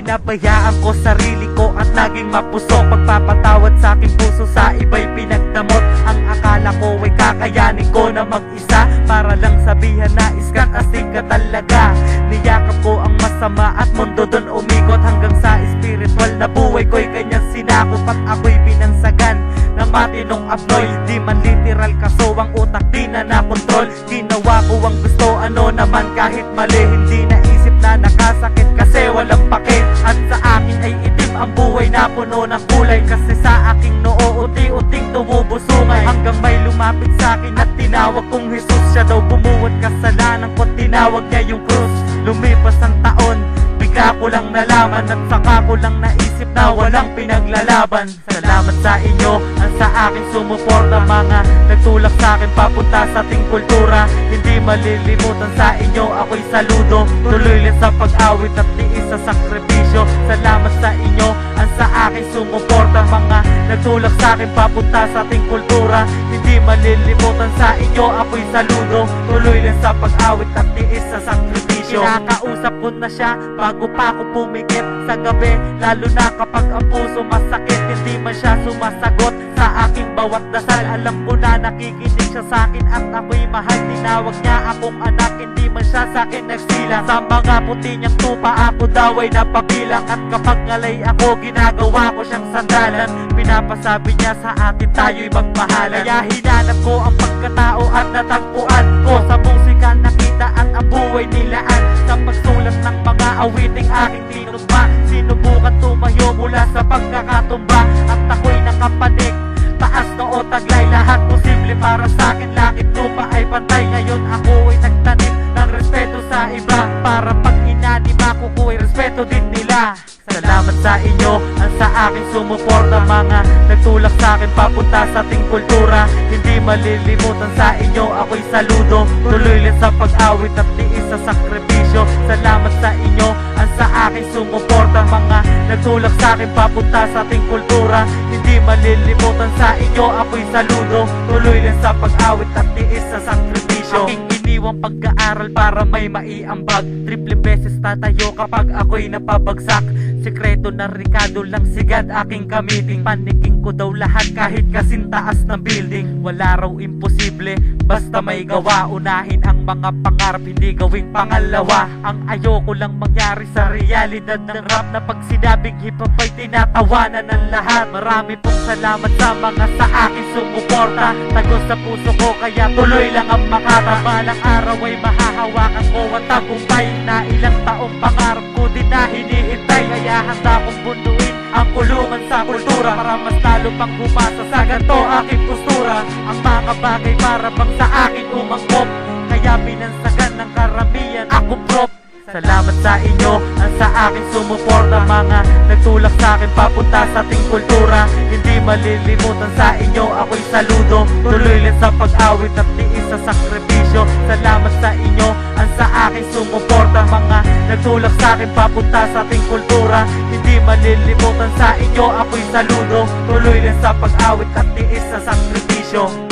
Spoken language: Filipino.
pinabayaan ko sarili ko at naging mapusok. Pagpapatawad sa aking puso sa iba'y pinagdamot. Ang akala ko ay kakayanin ko na mag-isa. Para lang sabihan na iskat astig ka talaga Niyakap ko ang masama at mundo doon umikot Hanggang sa spiritual na buhay ko'y kanyang sinakop At ako'y binansagan. Ng matinong abnoy Di man literal kaso. Ang utak di na nakontrol. Ginawa ko ang gusto ano naman kahit mali. Hindi naisip na nakasakit kasi walang pake ang buhay na puno ng kulay Kasi sa aking noo uti-uting tumubusungay Hanggang may lumapit sa akin at tinawag kong Jesus Siya daw bumuwat. Kasalanan ko tinawag niya yung krus. Lumipas ang taon Bigla ko lang nalaman at saka ko lang naisip na walang pinaglalaban. Salamat sa inyo ang sa akin sumuporta Mga nagtulak sa akin papunta sa ating kultura. Hindi malilimutan sa inyo ako'y saludo. Tuloy lang sa pag-awit at tiis sa sakripisyo. Salamat sa inyo Mga nagtulak sa akin papunta sa ating kultura. Hindi malilimutan sa inyo ako'y saludo. Tuloy lang sa pag-awit at tiis sa sakripisyo Kinakausap ko na siya bago pa ako pumikit sa gabi Lalo na kapag ang puso masakit Hindi man siya sumasagot sa aking bawat dasal. Alam ko na nakikinig siya sa akin at ako'y mahal. Tinawag niya akong anak, hindi man siya sa akin nagsila Sa mga puti niyang tupa ako daw ay napabilang. At kapag ngalay ako ginagawa ko siyang sandalan. Pinapasabi niya sa atin tayo'y magmahalan. Kaya hinanap ko ang pagkatao at natagpuan ko Sa musika nakita at ang buhay nilaan. Sa pagsulat ng mga awiting aking tinugma Sinubukan tumayo mula sa pagkakatumba. At ako'y nakapanig. Taas noo taglay lahat posible para sa akin. Langit lupa ay pantay. Ngayon ako ay nagtanim ng respeto sa iba. Para pag inanima ko ko ay respeto din nila sa inyo ang sa akin sumuporta Mga nagtulak sa akin papunta sa ating kultura. Hindi malilimutan sa inyo ako'y saludo. Tuloy lang sa pag-awit at tiis sa sakripisyo. Salamat sa inyo ang sa akin sumuporta Mga nagtulak sa akin papunta sa ating kultura. Hindi malilimutan sa inyo ako'y saludo. Tuloy lang sa pag-awit at tiis sa sakripisyo. Aking iniwang pag-aaral para may maiambag. Triple beses tatayo kapag ako'y napabagsak Sekreto na Ricardo lang sigad aking gamitin. Paniking ko daw lahat kahit kasintaas ng building. Wala raw imposible basta may gawa. Unahin ang mga pangarap hindi gawing pangalawa. Ang ayoko lang mangyari sa realidad ng rap Na pag sinabing hip hop ay tinatawanan ng lahat. Marami pong salamat sa mga sa akin sumuporta. Tagos sa puso ko kaya tuloy lang ang makata Balang araw ay mahahawakan ko ang tagumpay Na ilang taong pangarap ko din na hinihintay Kaya handa kong bunduin ang kulungan sa kultura Para mas lalo pang bumasa sa ganito aking postura. Ang mga bagay para bang sa akin umangkop Kaya binansagan ng karamihan ako prop Salamat sa inyo ang sa akin sumuporta Mga nagtulak sa akin papunta sa ating kultura. Hindi malilimutan sa inyo ako'y saludo. Tuloy lang sa pag-awit at tiis sa sakripisyo. Salamat sa inyo Mga nagtulak sa akin papunta sa ating kultura. Hindi malilimutan sa inyo ako'y saludo. Tuloy lang sa pag-awit at tiis sa sakripisyo